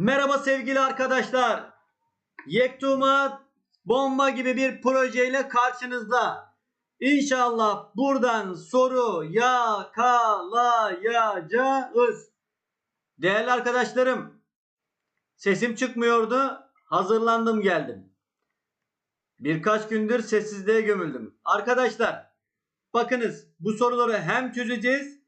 Merhaba sevgili arkadaşlar. Yektumat bomba gibi bir projeyle karşınızda. İnşallah buradan soru yakalayacağız. Değerli arkadaşlarım, sesim çıkmıyordu. Hazırlandım geldim. Birkaç gündür sessizliğe gömüldüm. Arkadaşlar, bakınız bu soruları hem çözeceğiz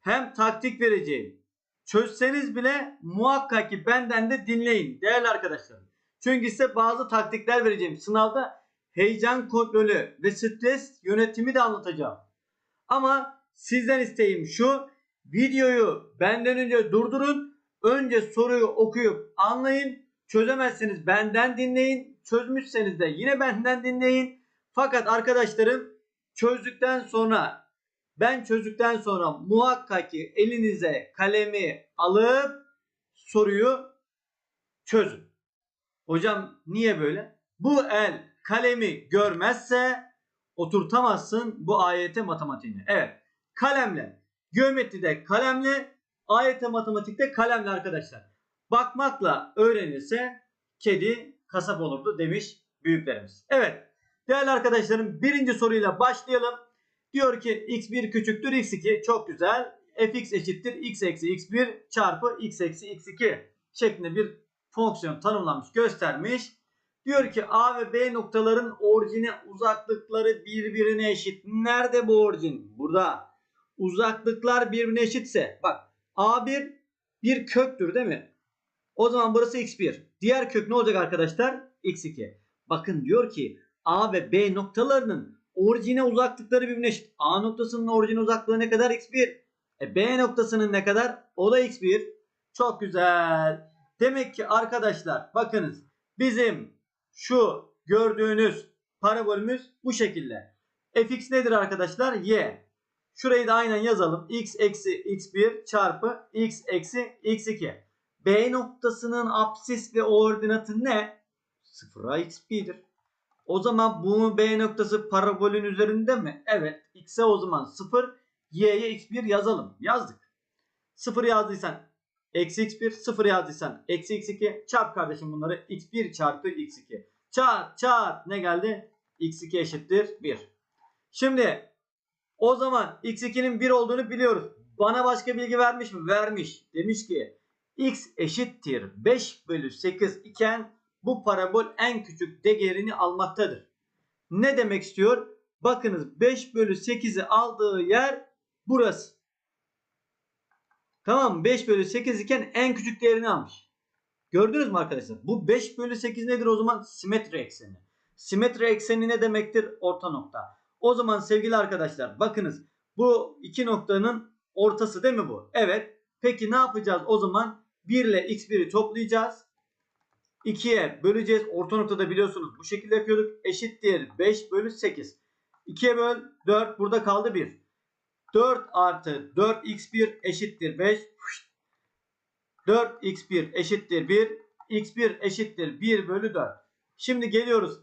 hem taktik vereceğim. Çözseniz bile muhakkak ki benden de dinleyin değerli arkadaşlarım. Çünkü size bazı taktikler vereceğim. Sınavda heyecan kontrolü ve stres yönetimi de anlatacağım. Ama sizden isteğim şu. Videoyu benden önce durdurun. Önce soruyu okuyup anlayın. Çözemezseniz benden dinleyin. Çözmüşseniz de yine benden dinleyin. Fakat arkadaşlarım çözdükten sonra ben çözdükten sonra muhakkak ki elinize kalemi alıp soruyu çözün. Hocam niye böyle? Bu el kalemi görmezse oturtamazsın bu AYT matematiğini. Evet. Kalemle. Geometride kalemle, AYT matematikte kalemle arkadaşlar. Bakmakla öğrenirse kedi kasap olurdu demiş büyüklerimiz. Evet. Değerli arkadaşlarım birinci soruyla başlayalım. Diyor ki x1 küçüktür x2 çok güzel. fx eşittir x eksi x1 çarpı x eksi x2 şeklinde bir fonksiyon tanımlanmış göstermiş. Diyor ki A ve B noktaların orijine uzaklıkları birbirine eşit. Nerede bu orijin? Burada. Uzaklıklar birbirine eşitse bak A1 bir köktür değil mi? O zaman burası x1. Diğer kök ne olacak arkadaşlar? x2. Bakın diyor ki A ve B noktalarının orijine uzaklıkları birbirine eşit. A noktasının orijine uzaklığı ne kadar? x1. E B noktasının ne kadar? O da x1. Çok güzel. Demek ki arkadaşlar bakınız bizim şu gördüğünüz parabolümüz bu şekilde. fx nedir arkadaşlar? y. Şurayı da aynen yazalım. x eksi x1 çarpı x eksi x2. B noktasının apsis ve ordinatı ne? 0'a x1'dir. O zaman bu B noktası parabolün üzerinde mi? Evet. X'e o zaman 0. Y'ye x1 yazalım. Yazdık. 0 yazdıysan eksi x1. 0 yazdıysan eksi x2. Çarp kardeşim bunları. x1 çarpı x2. Çarp çarp. Ne geldi? x2 eşittir 1. Şimdi o zaman x2'nin 1 olduğunu biliyoruz. Bana başka bilgi vermiş mi? Vermiş. Demiş ki x eşittir 5 bölü 8 iken bu parabol en küçük değerini almaktadır. Ne demek istiyor? Bakınız 5 bölü 8'i aldığı yer burası. Tamam mı? 5 bölü 8 iken en küçük değerini almış. Gördünüz mü arkadaşlar? Bu 5 bölü 8 nedir o zaman? Simetri ekseni. Simetri ekseni ne demektir? Orta nokta. O zaman sevgili arkadaşlar bakınız bu iki noktanın ortası değil mi bu? Evet. Peki ne yapacağız o zaman? 1 ile x1'i toplayacağız. 2'ye böleceğiz. Orta noktada biliyorsunuz bu şekilde yapıyorduk. Eşittir 5 bölü 8. 2'ye böl 4 burada kaldı 1. 4 artı 4x1 eşittir 5. 4x1 eşittir 1. x1 eşittir 1 bölü 4. Şimdi geliyoruz.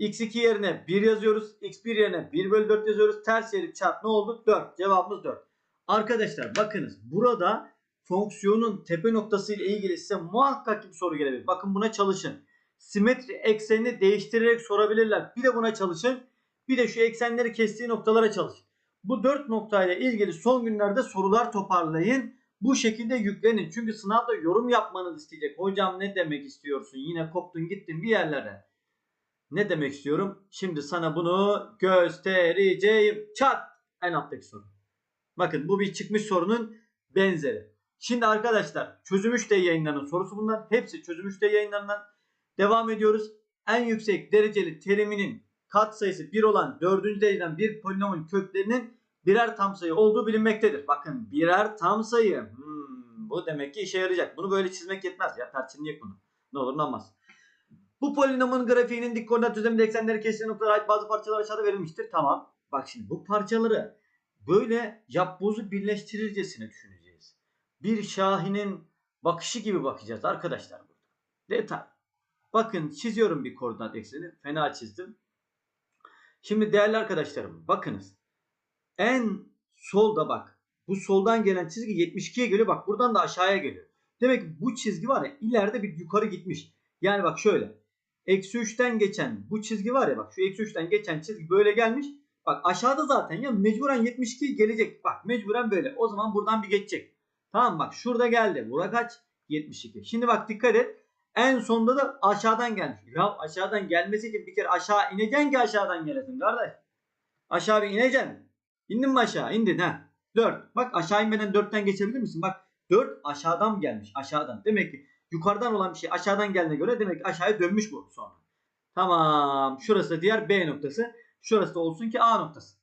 x2 yerine 1 yazıyoruz. x1 yerine 1 bölü 4 yazıyoruz. Ters çevirip çarp ne oldu? 4. Cevabımız 4. Arkadaşlar bakınız burada fonksiyonun tepe noktası ile ilgili size muhakkak bir soru gelebilir. Bakın buna çalışın. Simetri eksenini değiştirerek sorabilirler. Bir de buna çalışın. Bir de şu eksenleri kestiği noktalara çalışın. Bu dört noktayla ilgili son günlerde sorular toparlayın. Bu şekilde yüklenin. Çünkü sınavda yorum yapmanızı isteyecek. Hocam ne demek istiyorsun? Yine koptun gittin bir yerlere. Ne demek istiyorum? Şimdi sana bunu göstereceğim. Çat! En alttaki soru. Bakın bu bir çıkmış sorunun benzeri. Şimdi arkadaşlar çözüm 3'te yayınlanan sorusu bunlar. Hepsi çözüm 3'te yayınlanan. Devam ediyoruz. En yüksek dereceli teriminin katsayısı 1 olan 4. dereceden bir polinomun köklerinin birer tam sayı olduğu bilinmektedir. Bakın birer tam sayı. Hmm, bu demek ki işe yarayacak. Bunu böyle çizmek yetmez ya. Perçinleyek bunu. Ne olur ne olmaz. Bu polinomun grafiğinin dik koordinat düzleminde eksenleri kestiği noktalara ait bazı parçalar aşağıda verilmiştir. Tamam. Bak şimdi bu parçaları böyle yapbozu birleştirircesine düşüneceğiz. Bir şahinin bakışı gibi bakacağız arkadaşlar burada. Detay. Bakın çiziyorum bir koordinat ekseni. Fena çizdim. Şimdi değerli arkadaşlarım bakınız. En solda bak. Bu soldan gelen çizgi 72'ye geliyor. Bak buradan da aşağıya geliyor. Demek ki bu çizgi var ya ileride bir yukarı gitmiş. Yani bak şöyle. Eksi 3'ten geçen bu çizgi var ya bak şu eksi 3'ten geçen çizgi böyle gelmiş. Bak aşağıda zaten ya mecburen 72 gelecek. Bak mecburen böyle. O zaman buradan bir geçecek. Tamam bak şurada geldi. Bura kaç? 72. Şimdi bak dikkat et. En sonunda da aşağıdan gelmiş. Ya aşağıdan gelmesi için bir kere aşağı ineceksin ki aşağıdan gelesin kardeş. Aşağı bir ineceksin. İndin mi aşağı? İndin ha. 4. Bak aşağı inmeden 4'ten geçebilir misin? Bak 4 aşağıdan gelmiş? Aşağıdan. Demek ki yukarıdan olan bir şey aşağıdan geldiğine göre demek ki aşağıya dönmüş bu sonra. Tamam. Şurası da diğer B noktası. Şurası da olsun ki A noktası.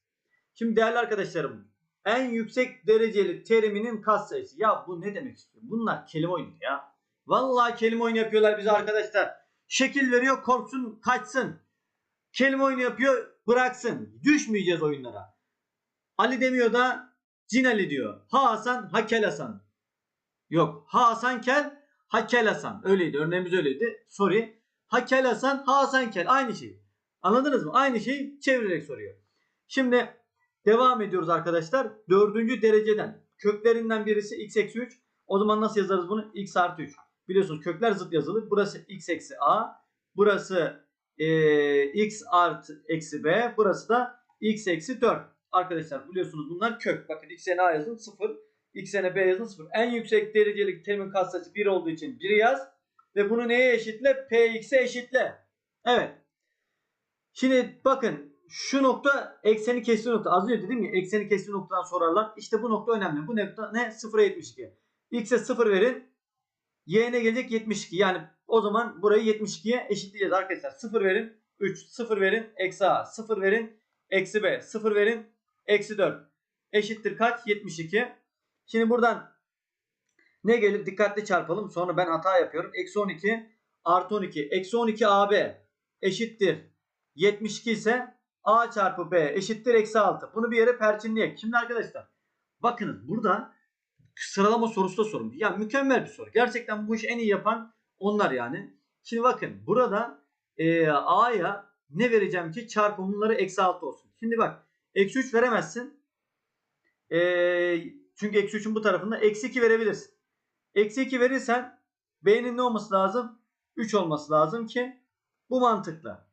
Şimdi değerli arkadaşlarım en yüksek dereceli teriminin katsayısı. Ya bu ne demek istiyor? Bunlar kelime oyunu ya. Vallahi kelime oyunu yapıyorlar bize arkadaşlar. Şekil veriyor korksun kaçsın. Kelime oyunu yapıyor bıraksın. Düşmeyeceğiz oyunlara. Ali demiyor da Cin Ali diyor. Ha Hasan ha Kel Hasan. Yok ha Hasan Kel ha Kel Hasan. Öyleydi örneğimiz öyleydi. Sorry. Ha Kel Hasan ha Hasan Kel. Aynı şey. Anladınız mı? Aynı şeyi çevirerek soruyor. Şimdi devam ediyoruz arkadaşlar. Dördüncü dereceden. Köklerinden birisi x eksi 3. O zaman nasıl yazarız bunu? x artı 3. Biliyorsunuz kökler zıt yazılır. Burası x eksi a. Burası e, x artı eksi b. Burası da x eksi 4. Arkadaşlar biliyorsunuz bunlar kök. Bakın x'e a yazın 0. x'e b yazın 0. En yüksek derecelik terimin katsayısı 1 olduğu için 1'i yaz. Ve bunu neye eşitle? px'e eşitle. Evet. Şimdi bakın şu nokta ekseni kestiği nokta. Az önce dedim ya ekseni kestiği noktadan sorarlar. İşte bu nokta önemli. Bu nokta ne? 0'a 72. X'e 0 verin. Y'ne gelecek 72. Yani o zaman burayı 72'ye eşitleyeceğiz arkadaşlar. 0 verin. 3. 0 verin. Eksi A. 0 verin. Eksi B. 0 verin. Eksi 4. Eşittir kaç? 72. Şimdi buradan ne gelir? Dikkatli çarpalım. Sonra ben hata yapıyorum. Eksi 12 artı 12. Eksi 12 AB eşittir. 72 ise A çarpı B eşittir eksi 6. Bunu bir yere perçinleyek. Şimdi arkadaşlar bakınız burada sıralama sorusu da sorun. Ya mükemmel bir soru. Gerçekten bu işi en iyi yapan onlar yani. Şimdi bakın burada e, A'ya ne vereceğim ki çarpımları eksi 6 olsun. Şimdi bak eksi 3 veremezsin. E, çünkü eksi 3'ün bu tarafında eksi 2 verebilirsin. Eksi 2 verirsen B'nin ne olması lazım? 3 olması lazım ki bu mantıkla.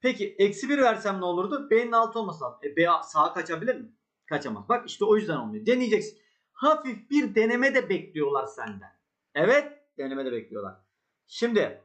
Peki eksi 1 versem ne olurdu? B'nin 6 olması lazım. E, B sağa kaçabilir mi? Kaçamaz. Bak işte o yüzden olmuyor. Deneyeceksin. Hafif bir deneme de bekliyorlar senden. Evet deneme de bekliyorlar. Şimdi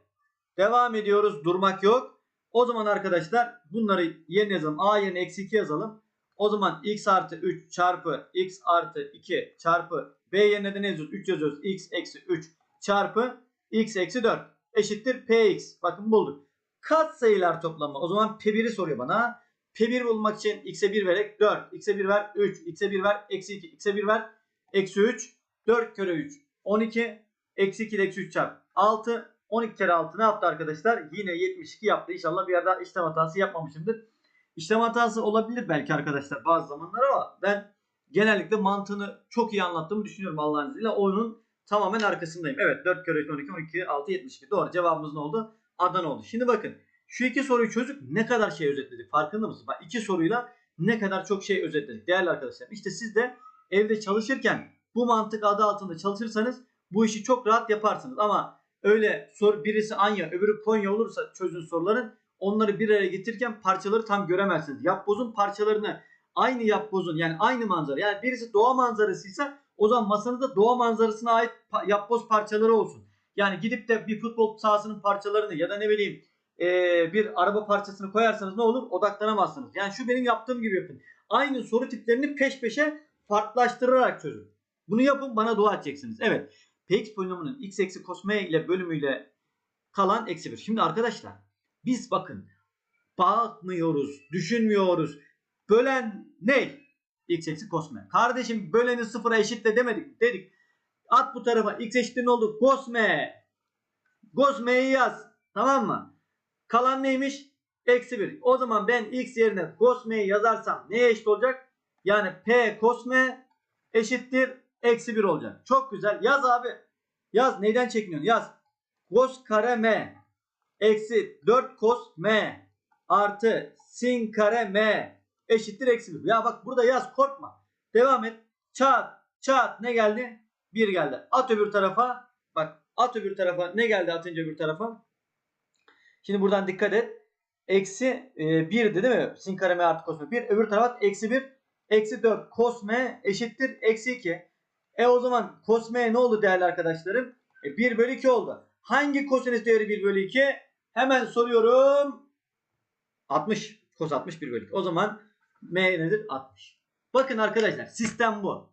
devam ediyoruz. Durmak yok. O zaman arkadaşlar bunları yerine yazalım. A yerine eksi 2 yazalım. O zaman x artı 3 çarpı x artı 2 çarpı b yerine de ne yazıyoruz? 3 yazıyoruz. x eksi 3 çarpı x eksi 4 eşittir px. Bakın bulduk. Kat sayılar toplamı. O zaman P1'i soruyor bana. P1 bulmak için x'e 1 vererek 4. x'e 1 ver 3. x'e 1 ver eksi 2. x'e 1 ver eksi 3. 4 kere 3. 12. Eksi 2 ile eksi 3 çarp. 6. 12 kere 6 ne yaptı arkadaşlar? Yine 72 yaptı. İnşallah bir yerde işlem hatası yapmamışımdır. İşlem hatası olabilir belki arkadaşlar bazı zamanlar ama ben genellikle mantığını çok iyi anlattığımı düşünüyorum Allah'ın izniyle. Oyunun tamamen arkasındayım. Evet 4 kere 3 12 12 6 72. Doğru cevabımız ne oldu? Adana oldu. Şimdi bakın şu iki soruyu çözdük ne kadar şey özetledik farkında mısınız? Bak iki soruyla ne kadar çok şey özetledik değerli arkadaşlar. İşte siz de evde çalışırken bu mantık adı altında çalışırsanız bu işi çok rahat yaparsınız. Ama öyle sor birisi Anya öbürü Konya olursa çözün soruların onları bir araya getirirken parçaları tam göremezsiniz. Yapbozun parçalarını aynı yapbozun yani aynı manzara yani birisi doğa manzarasıysa o zaman masanızda doğa manzarasına ait yapboz parçaları olsun. Yani gidip de bir futbol sahasının parçalarını ya da ne bileyim e, bir araba parçasını koyarsanız ne olur? Odaklanamazsınız. Yani şu benim yaptığım gibi yapın. Aynı soru tiplerini peş peşe farklılaştırarak çözün. Bunu yapın bana dua edeceksiniz. Evet. Px polinomunun x eksi cos m ile bölümüyle kalan eksi 1. Şimdi arkadaşlar biz bakın bakmıyoruz, düşünmüyoruz. Bölen ne? x eksi cos m. Kardeşim böleni sıfıra eşitle demedik. Dedik. At bu tarafa x eşittir ne oldu? Cos m'yi yaz. Tamam mı? Kalan neymiş? Eksi 1. O zaman ben x yerine cos m'yi yazarsam neye eşit olacak? Yani p cos m eşittir eksi 1 olacak. Çok güzel. Yaz abi. Yaz. Neyden çekiniyorsun? Yaz. Cos kare m eksi 4 cos m artı sin kare m eşittir eksi 1. Ya bak burada yaz korkma. Devam et. Çat çat ne geldi? 1 geldi. At öbür tarafa. Bak At öbür tarafa. Ne geldi atınca öbür tarafa? Şimdi buradan dikkat et. Eksi e, 1'di değil mi? Sin kare m artı kos m. 1. Öbür tarafa. Eksi 1. Eksi 4. Kos m eşittir. Eksi 2. E o zaman kos m ne oldu değerli arkadaşlarım? E, 1 bölü 2 oldu. Hangi kosinüs değeri 1 bölü 2? Hemen soruyorum. 60. Kos 60 1 bölü 2. O zaman m nedir? 60. Bakın arkadaşlar sistem bu.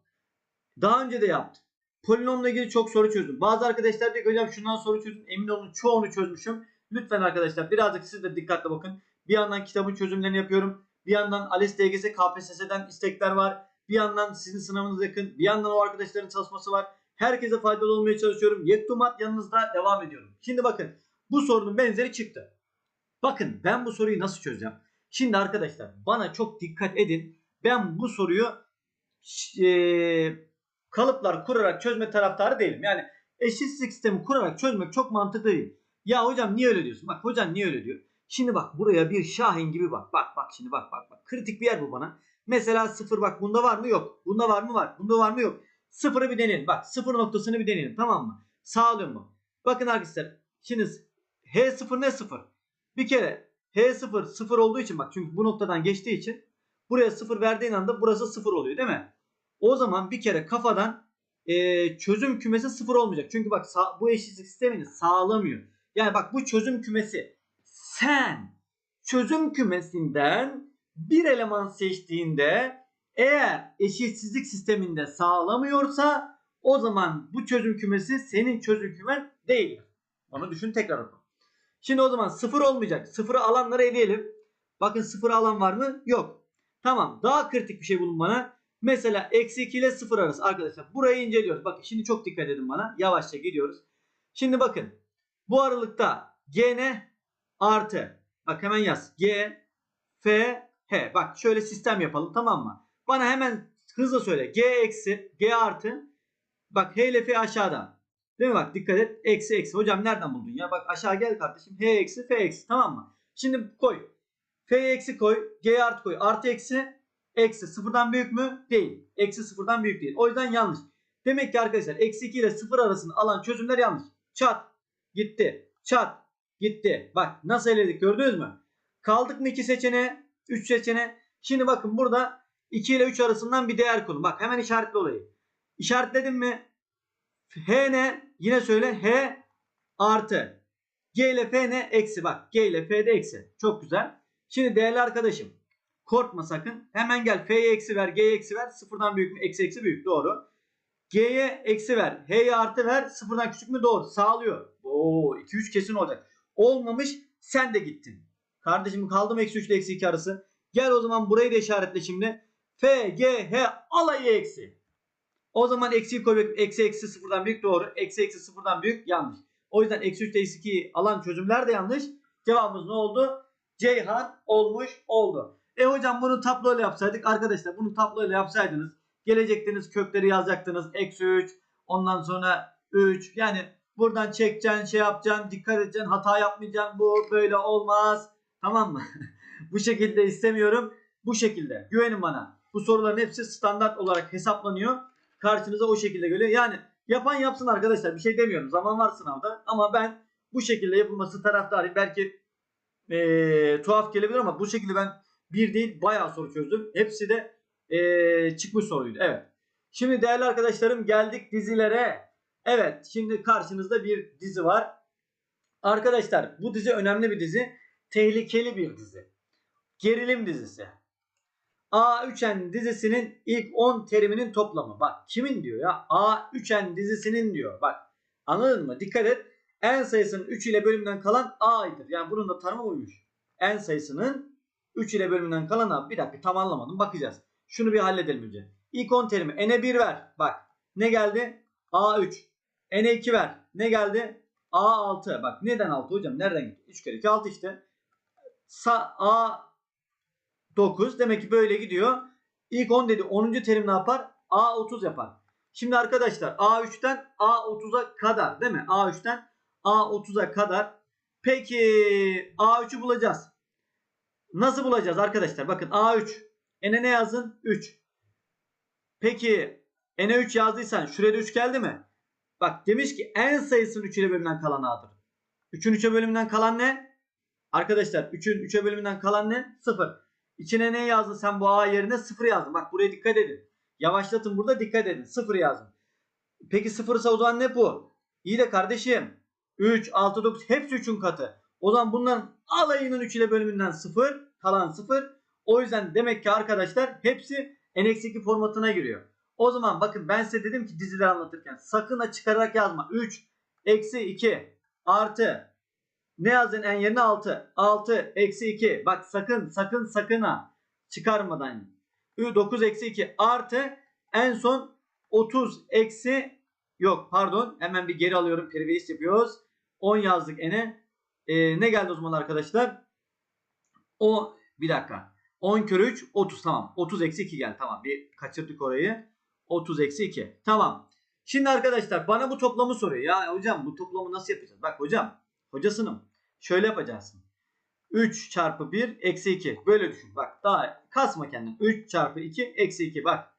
Daha önce de yaptım. Polinomla ilgili çok soru çözdüm. Bazı arkadaşlar diyor ki hocam şundan soru çözdüm. Emin olun çoğunu çözmüşüm. Lütfen arkadaşlar birazcık siz de dikkatli bakın. Bir yandan kitabın çözümlerini yapıyorum. Bir yandan ALES DGS KPSS'den istekler var. Bir yandan sizin sınavınız yakın. Bir yandan o arkadaşların çalışması var. Herkese faydalı olmaya çalışıyorum. Yektumat yanınızda devam ediyorum. Şimdi bakın bu sorunun benzeri çıktı. Bakın ben bu soruyu nasıl çözeceğim? Şimdi arkadaşlar bana çok dikkat edin. Ben bu soruyu eee, kalıplar kurarak çözme taraftarı değilim. Yani eşitsizlik sistemi kurarak çözmek çok mantıklı değil. Ya hocam niye öyle diyorsun? Bak hocam niye öyle diyor? Şimdi bak buraya bir Şahin gibi bak. Bak bak şimdi bak bak bak. Kritik bir yer bu bana. Mesela sıfır bak bunda var mı? Yok. Bunda var mı? Var. Bunda var mı? Yok. Sıfırı bir deneyelim. Bak sıfır noktasını bir deneyelim. Tamam mı? Sağlıyor mu? Bakın arkadaşlar. Şimdi H0 ne sıfır? Bir kere H0 sıfır olduğu için bak çünkü bu noktadan geçtiği için buraya sıfır verdiğin anda burası sıfır oluyor değil mi? O zaman bir kere kafadan e, çözüm kümesi sıfır olmayacak. Çünkü bak bu eşitlik sistemini sağlamıyor. Yani bak bu çözüm kümesi sen çözüm kümesinden bir eleman seçtiğinde eğer eşitsizlik sisteminde sağlamıyorsa o zaman bu çözüm kümesi senin çözüm kümen değildir. Onu düşün tekrar oku. Şimdi o zaman sıfır olmayacak. Sıfırı alanları eleyelim. Bakın sıfırı alan var mı? Yok. Tamam. Daha kritik bir şey bulun bana. Mesela eksi 2 ile 0 arası arkadaşlar. Burayı inceliyoruz. Bakın şimdi çok dikkat edin bana. Yavaşça gidiyoruz. Şimdi bakın. Bu aralıkta G ne? Artı. Bak hemen yaz. G, F, H. Bak şöyle sistem yapalım tamam mı? Bana hemen hızlı söyle. G eksi, G artı. Bak H ile F aşağıda. Değil mi bak dikkat et. Eksi eksi. Hocam nereden buldun ya? Bak aşağı gel kardeşim. H eksi F eksi. Tamam mı? Şimdi koy. F eksi koy. G artı koy. Artı eksi. Eksi sıfırdan büyük mü? Değil. Eksi sıfırdan büyük değil. O yüzden yanlış. Demek ki arkadaşlar eksi 2 ile 0 arasını alan çözümler yanlış. Çat. Gitti. Çat. Gitti. Bak nasıl eledik gördünüz mü? Kaldık mı 2 seçeneğe? 3 seçeneğe. Şimdi bakın burada 2 ile 3 arasından bir değer kurun. Bak hemen işaretli olayı. İşaretledim mi? H ne? Yine söyle. H artı. G ile F ne? Eksi. Bak G ile F de eksi. Çok güzel. Şimdi değerli arkadaşım. Korkma sakın. Hemen gel. F'ye eksi ver. G'ye eksi ver. Sıfırdan büyük mü? Eksi eksi büyük. Doğru. G'ye eksi ver. H'ye artı ver. Sıfırdan küçük mü? Doğru. Sağlıyor. Oo 2-3 kesin olacak. Olmamış. Sen de gittin. Kardeşim kaldım eksi 3 ile eksi 2 arası. Gel o zaman burayı da işaretle şimdi. F, G, H alayı eksi. O zaman eksiyi koy. Eksi eksi sıfırdan büyük doğru. Eksi eksi sıfırdan büyük yanlış. O yüzden eksi 3 ile eksi 2'yi alan çözümler de yanlış. Cevabımız ne oldu? Ceyhan olmuş oldu. E hocam bunu tabloyla yapsaydık arkadaşlar bunu tabloyla yapsaydınız gelecektiniz kökleri yazacaktınız. Eksi 3 ondan sonra 3 yani buradan çekeceksin şey yapacaksın dikkat edeceksin hata yapmayacaksın bu böyle olmaz. Tamam mı? bu şekilde istemiyorum. Bu şekilde güvenin bana. Bu soruların hepsi standart olarak hesaplanıyor. Karşınıza o şekilde geliyor. Yani yapan yapsın arkadaşlar bir şey demiyorum. Zaman var sınavda ama ben bu şekilde yapılması taraftarıyım. Belki eee, tuhaf gelebilir ama bu şekilde ben bir değil bayağı soru çözdüm. Hepsi de eee, çıkmış soruydu. Evet. Şimdi değerli arkadaşlarım geldik dizilere. Evet şimdi karşınızda bir dizi var. Arkadaşlar bu dizi önemli bir dizi. Tehlikeli bir dizi. Gerilim dizisi. A3N dizisinin ilk 10 teriminin toplamı. Bak kimin diyor ya? A3N dizisinin diyor. Bak anladın mı? Dikkat et. En sayısının 3 ile bölümünden kalan A'ydır. Yani bunun da tanımı uymuş. En sayısının 3 ile bölümünden kalan A. Bir dakika tam anlamadım. Bakacağız. Şunu bir halledelim önce. İlk 10 terimi. N'e 1 ver. Bak ne geldi? A3. N'e 2 ver. Ne geldi? A6. Bak neden 6 hocam? Nereden gitti? 3 kere 2 6 işte. Sa A 9. Demek ki böyle gidiyor. İlk 10 dedi. 10. terim ne yapar? A30 yapar. Şimdi arkadaşlar A3'ten A30'a kadar değil mi? A3'ten A30'a kadar. Peki A3'ü bulacağız. Nasıl bulacağız arkadaşlar? Bakın A3. N'e ne yazın? 3. Peki N'e 3 yazdıysan şuraya da 3 geldi mi? Bak demiş ki en sayısının 3 ile bölümünden kalan A'dır. 3'ün 3'e bölümünden kalan ne? Arkadaşlar 3'ün 3'e bölümünden kalan ne? 0. İçine ne yazdın sen bu A yerine? 0 yazdın. Bak buraya dikkat edin. Yavaşlatın burada dikkat edin. 0 yazın. Peki 0 ise o zaman ne bu? İyi de kardeşim. 3, 6, 9 hepsi 3'ün katı. O zaman bunların alayının 3 ile bölümünden 0. Kalan 0. O yüzden demek ki arkadaşlar hepsi n-2 formatına giriyor. O zaman bakın ben size dedim ki dizileri anlatırken sakın ha çıkararak yazma. 3 eksi 2 artı ne yazdın en yerine 6. 6 eksi 2. Bak sakın sakın sakın ha çıkarmadan. 9 eksi 2 artı en son 30 eksi yok pardon hemen bir geri alıyorum. Priveis yapıyoruz. 10 yazdık ene. Ee, ne geldi o zaman arkadaşlar? O bir dakika. 10 kere 3 30 tamam. 30 eksi 2 geldi tamam. Bir kaçırdık orayı. 30 eksi 2. Tamam. Şimdi arkadaşlar bana bu toplamı soruyor. Ya hocam bu toplamı nasıl yapacağız? Bak hocam hocasınım. Şöyle yapacaksın. 3 çarpı 1 eksi 2. Böyle düşün. Bak daha kasma kendini. 3 çarpı 2 eksi 2. Bak.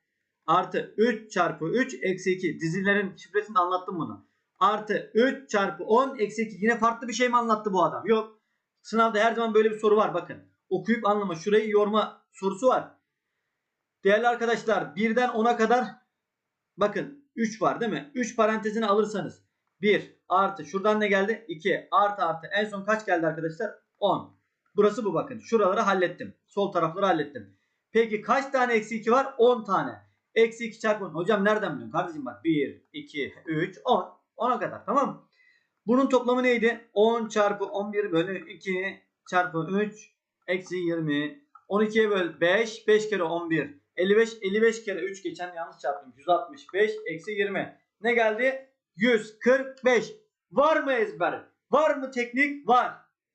Artı 3 çarpı 3 eksi 2. Dizilerin şifresini anlattım bunu. Artı 3 çarpı 10 eksi 2. Yine farklı bir şey mi anlattı bu adam? Yok. Sınavda her zaman böyle bir soru var. Bakın. Okuyup anlama. Şurayı yorma sorusu var. Değerli arkadaşlar birden 10'a kadar bakın 3 var değil mi? 3 parantezini alırsanız 1 artı şuradan ne geldi? 2 artı artı en son kaç geldi arkadaşlar? 10. Burası bu bakın. Şuraları hallettim. Sol tarafları hallettim. Peki kaç tane eksi 2 var? 10 tane. Eksi 2 çarpı 10. Hocam nereden biliyorsun? Kardeşim bak 1, 2, 3, 10. 10'a kadar tamam? Bunun toplamı neydi? 10 çarpı 11 bölü 2 çarpı 3 eksi 20. 12'ye böl 5. 5 kere 11. 55. 55 kere 3 geçen yanlış çarptım. 165 eksi 20. Ne geldi? 145. Var mı ezber? Var mı teknik? Var.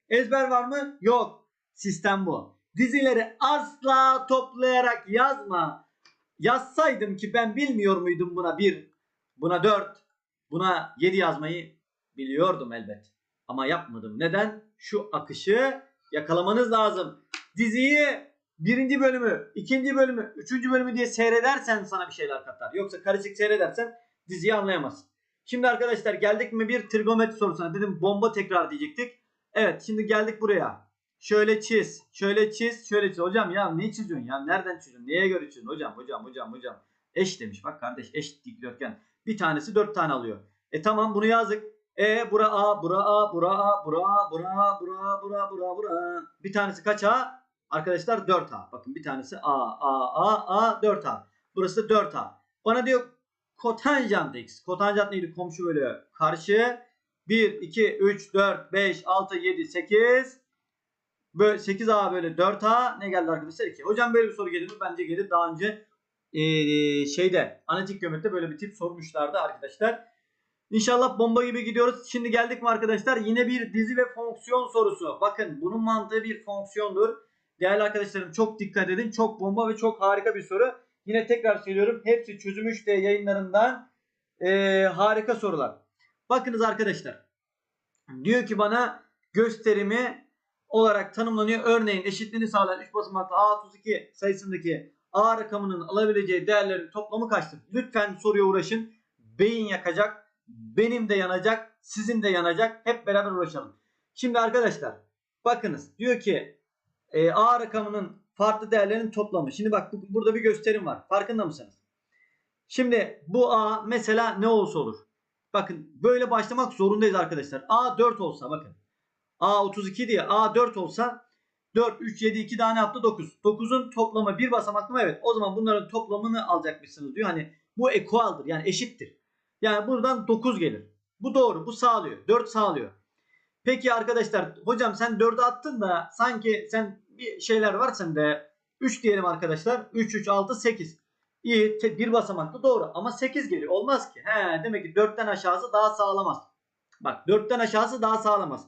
Ezber var mı? Yok. Sistem bu. Dizileri asla toplayarak yazma. Yazsaydım ki ben bilmiyor muydum buna 1, buna 4, buna 7 yazmayı biliyordum elbet. Ama yapmadım. Neden? Şu akışı yakalamanız lazım. Diziyi birinci bölümü, ikinci bölümü, üçüncü bölümü diye seyredersen sana bir şeyler katar. Yoksa karışık seyredersen diziyi anlayamazsın. Şimdi arkadaşlar geldik mi bir trigonometri sorusuna. Dedim bomba tekrar diyecektik. Evet şimdi geldik buraya. Şöyle çiz, şöyle çiz, şöyle çiz. Hocam ya ne çiziyorsun ya? Nereden çiziyorsun? Neye göre çiziyorsun? Hocam, hocam, hocam, hocam. Eş demiş bak kardeş eş dikdörtgen. Bir tanesi dört tane alıyor. E tamam bunu yazdık. E bura A, bura A, bura A, bura A, bura A, bura A, bura A, bura A, bura A. Bir tanesi kaç A? Arkadaşlar 4A. Bakın bir tanesi A, A, A, A, 4A. Burası da 4A. Bana diyor kotanjant x. Kotanjant neydi? Komşu bölü karşı. 1, 2, 3, 4, 5, 6, 7, 8. Böyle 8A bölü 4A ne geldi arkadaşlar? 2. Hocam böyle bir soru gelir mi? Bence gelir. Daha önce ee, şeyde analitik geometride böyle bir tip sormuşlardı arkadaşlar. İnşallah bomba gibi gidiyoruz. Şimdi geldik mi arkadaşlar? Yine bir dizi ve fonksiyon sorusu. Bakın bunun mantığı bir fonksiyondur. Değerli arkadaşlarım çok dikkat edin. Çok bomba ve çok harika bir soru. Yine tekrar söylüyorum. Hepsi çözülmüş de yayınlarından ee, harika sorular. Bakınız arkadaşlar. Diyor ki bana gösterimi olarak tanımlanıyor. Örneğin eşitliğini sağlayan 3 basamaklı A32 sayısındaki A rakamının alabileceği değerlerin toplamı kaçtır? Lütfen soruya uğraşın. Beyin yakacak. Benim de yanacak. Sizin de yanacak. Hep beraber uğraşalım. Şimdi arkadaşlar bakınız diyor ki e, A rakamının farklı değerlerinin toplamı. Şimdi bak bu, burada bir gösterim var. Farkında mısınız? Şimdi bu A mesela ne olsa olur. Bakın böyle başlamak zorundayız arkadaşlar. A 4 olsa bakın. A 32 diye A 4 olsa 4, 3, 7, 2 tane yaptı 9. 9'un toplamı bir basamaklı mı? Evet. O zaman bunların toplamını alacakmışsınız diyor. Hani bu equal'dır yani eşittir. Yani buradan 9 gelir. Bu doğru. Bu sağlıyor. 4 sağlıyor. Peki arkadaşlar hocam sen 4'e attın da sanki sen bir şeyler var sende. 3 diyelim arkadaşlar. 3, 3, 6, 8. İyi bir basamaklı doğru ama 8 geliyor. Olmaz ki. He, demek ki 4'ten aşağısı daha sağlamaz. Bak 4'ten aşağısı daha sağlamaz.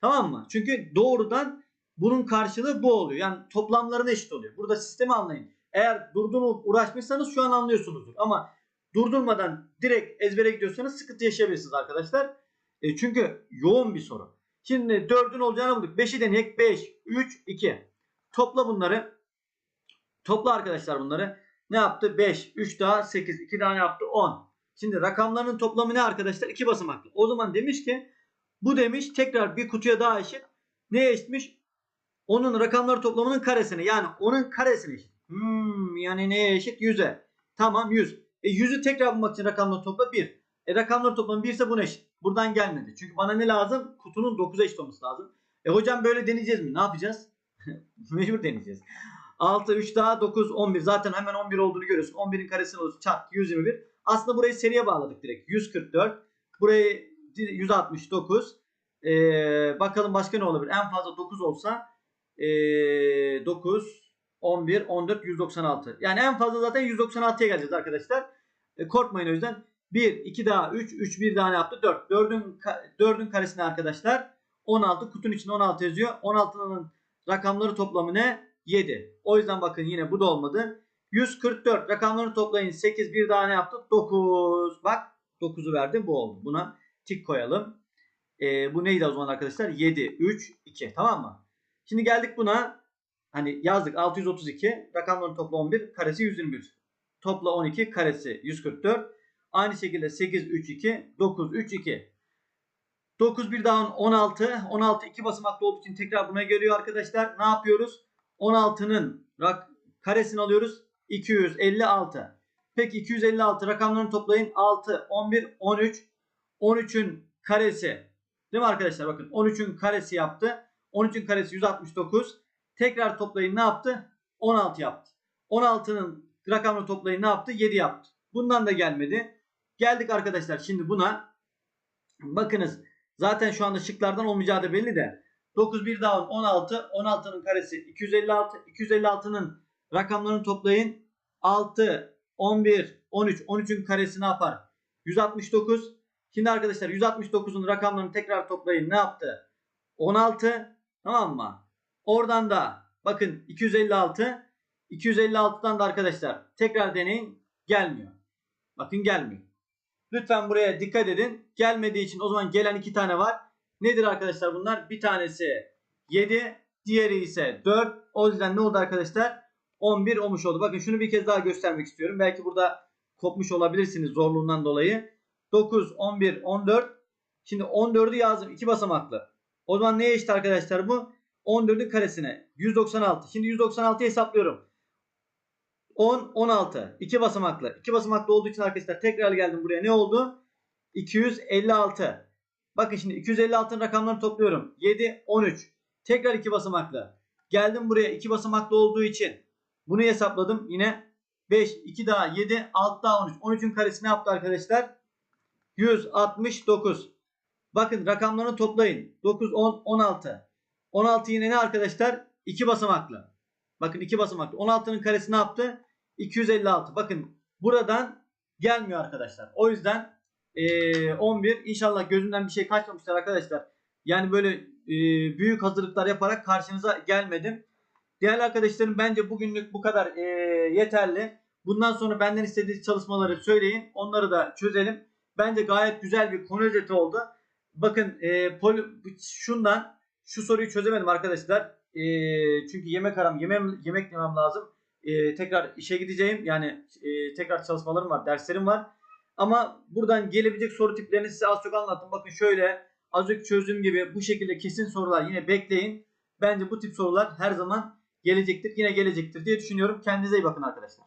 Tamam mı? Çünkü doğrudan bunun karşılığı bu oluyor. Yani toplamlarına eşit oluyor. Burada sistemi anlayın. Eğer durdurup uğraşmışsanız şu an anlıyorsunuzdur. Ama durdurmadan direkt ezbere gidiyorsanız sıkıntı yaşayabilirsiniz arkadaşlar. E çünkü yoğun bir soru. Şimdi 4'ün olacağını bulduk. 5'i deneyek. 5, 3, 2. Topla bunları. Topla arkadaşlar bunları. Ne yaptı? 5, 3 daha 8, 2 daha ne yaptı? 10. Şimdi rakamların toplamı ne arkadaşlar? 2 basamaklı. O zaman demiş ki bu demiş tekrar bir kutuya daha eşit. Neye eşitmiş? Onun rakamları toplamının karesine. Yani onun karesine eşit. Hmm, yani neye eşit? 100'e. Tamam 100. E 100'ü tekrar bulmak için rakamları topla 1. E rakamları toplamı 1 ise buna eşit. Buradan gelmedi. Çünkü bana ne lazım? Kutunun 9'a eşit olması lazım. E hocam böyle deneyeceğiz mi? Ne yapacağız? Mecbur deneyeceğiz. 6, 3 daha 9, 11. Zaten hemen 11 olduğunu görüyorsun. 11'in karesini olursa çarp 121. Aslında burayı seriye bağladık direkt. 144. Burayı 169. Ee, bakalım başka ne olabilir? En fazla 9 olsa ee, 9, 11, 14, 196. Yani en fazla zaten 196'ya geleceğiz arkadaşlar. E, korkmayın o yüzden. 1, 2 daha 3, 3 bir daha ne yaptı? 4. 4'ün, 4'ün karesine arkadaşlar 16. Kutunun içinde 16 yazıyor. 16'nın rakamları toplamı ne? 7. O yüzden bakın yine bu da olmadı. 144 rakamlarını toplayın. 8 bir daha ne yaptı? 9. Bak 9'u verdi. Bu oldu. Buna tik koyalım. Ee, bu neydi o zaman arkadaşlar? 7, 3, 2. Tamam mı? Şimdi geldik buna. Hani yazdık 632. Rakamların toplamı 11. Karesi 121. Topla 12. Karesi 144. Aynı şekilde 8, 3, 2. 9, 3, 2. 9 bir daha 16. 16 iki basamaklı olduğu için tekrar buna geliyor arkadaşlar. Ne yapıyoruz? 16'nın rak karesini alıyoruz. 256. Peki 256 rakamlarını toplayın. 6, 11, 13. 13'ün karesi. Değil mi arkadaşlar? Bakın 13'ün karesi yaptı. 13'ün karesi 169. Tekrar toplayın ne yaptı? 16 yaptı. 16'nın rakamını toplayın ne yaptı? 7 yaptı. Bundan da gelmedi. Geldik arkadaşlar şimdi buna. Bakınız zaten şu anda şıklardan olmayacağı da belli de. 9 bir daha 16. 16'nın karesi 256. 256'nın rakamlarını toplayın. 6, 11, 13. 13'ün karesi ne yapar? 169. Şimdi arkadaşlar 169'un rakamlarını tekrar toplayın. Ne yaptı? 16. Tamam mı? Oradan da bakın 256. 256'dan da arkadaşlar tekrar deneyin. Gelmiyor. Bakın gelmiyor. Lütfen buraya dikkat edin. Gelmediği için o zaman gelen iki tane var. Nedir arkadaşlar bunlar? Bir tanesi 7. Diğeri ise 4. O yüzden ne oldu arkadaşlar? 11 olmuş oldu. Bakın şunu bir kez daha göstermek istiyorum. Belki burada kopmuş olabilirsiniz zorluğundan dolayı. 9, 11, 14. Şimdi 14'ü yazdım. 2 basamaklı. O zaman neye eşit arkadaşlar bu? 14'ün karesine. 196. Şimdi 196'yı hesaplıyorum. 10, 16. 2 basamaklı. 2 basamaklı olduğu için arkadaşlar tekrar geldim buraya. Ne oldu? 256. Bakın şimdi 256'nın rakamlarını topluyorum. 7, 13. Tekrar 2 basamaklı. Geldim buraya 2 basamaklı olduğu için bunu hesapladım. Yine 5, 2 daha 7, 6 daha 13. 13'ün karesi ne yaptı arkadaşlar? 169. Bakın rakamlarını toplayın. 9, 10, 16. 16 yine ne arkadaşlar? 2 basamaklı. Bakın 2 basamaklı. 16'nın karesi ne yaptı? 256. Bakın buradan gelmiyor arkadaşlar. O yüzden ee, 11 inşallah gözümden bir şey kaçmamışlar arkadaşlar. Yani böyle e, büyük hazırlıklar yaparak karşınıza gelmedim. Değerli arkadaşlarım bence bugünlük bu kadar e, yeterli. Bundan sonra benden istediğiniz çalışmaları söyleyin. Onları da çözelim. Bence gayet güzel bir konu özeti oldu. Bakın e, poli, şundan şu soruyu çözemedim arkadaşlar. E, çünkü yemek aram yemem, yemek yemem lazım. E, tekrar işe gideceğim. Yani e, tekrar çalışmalarım var, derslerim var. Ama buradan gelebilecek soru tiplerini size az çok anlattım. Bakın şöyle az önce çözdüğüm gibi bu şekilde kesin sorular yine bekleyin. Bence bu tip sorular her zaman gelecektir. Yine gelecektir diye düşünüyorum. Kendinize iyi bakın arkadaşlar.